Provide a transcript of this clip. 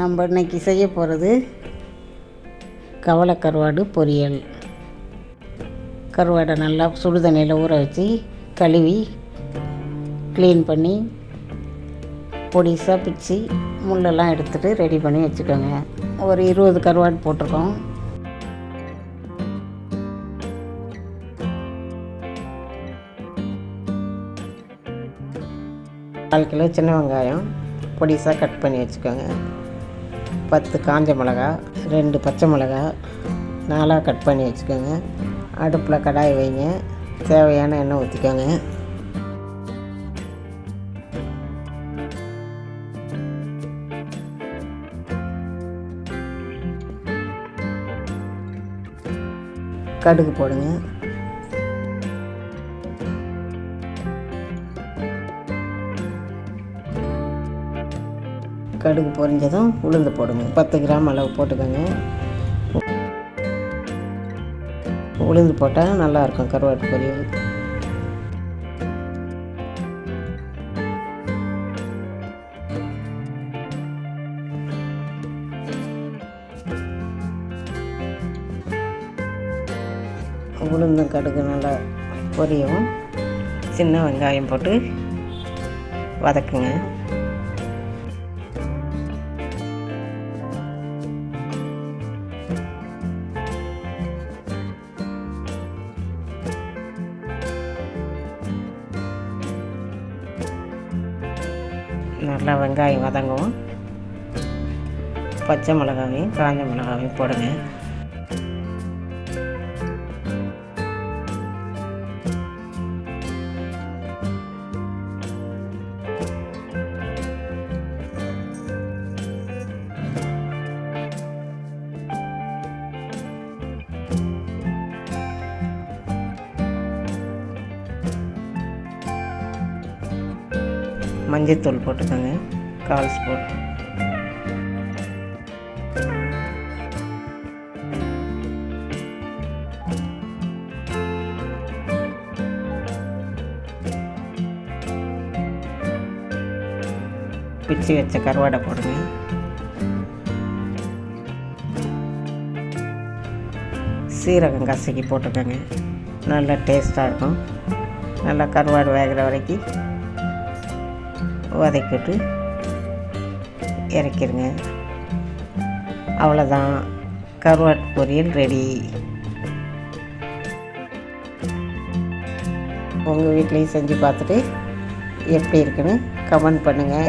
நம்ம இன்னைக்கு செய்ய போகிறது கவலை கருவாடு பொரியல். கருவாடை நல்லா சுடு தண்ணியில் ஊற வச்சு கழுவி க்ளீன் பண்ணி பொடிசாக பிச்சு முள்ளெல்லாம் எடுத்துகிட்டு ரெடி பண்ணி வச்சுக்கோங்க. ஒரு இருபது கருவாடு போட்டிருக்கோம். கால் கிலோ சின்ன வெங்காயம். பொடிசாக கட் பண்ணி வச்சுக்கோங்க. பத்து காஞ்ச மிளகா ரெண்டு பச்சை மிளகா நாலாக கட் பண்ணி வச்சுக்கோங்க. அடுப்பில் கடாய் வைங்க. தேவையான எண்ணெய் ஊற்றிக்கோங்க கடுகு போடுங்க. கடுகு பொரிஞ்சதும் உளுந்து போடுங்க. பத்து கிராம் அளவு போட்டுக்கோங்க. உளுந்து போட்டால் நல்லாயிருக்கும் கருவாட்டு பொரியல். உளுந்தும் கடுகு நல்லா பொரியவும் சின்ன வெங்காயம் போட்டு வதக்குங்க. நல்லா வெங்காயம் வதங்கும் பச்சை மிளகாவையும் காஞ்ச மிளகாவையும் போடுங்க. மஞ்சத்தூள் போட்டுக்கோங்க. கால் ஸ்பூன். பிச்சு வச்ச கருவாடை போடுங்க. சீரகம் கசக்கி போட்டுக்கோங்க. நல்லா டேஸ்ட்டாக இருக்கும். நல்லா கருவாடு வேகிற வரைக்கும் வதக்கிட்டு இறக்கிருங்க. அவ்வளோதான். கருவாட்டு பொரியல் ரெடி. உங்கள் வீட்லேயும் செஞ்சு பார்த்துட்டு எப்படி இருக்குன்னு கமெண்ட் பண்ணுங்கள்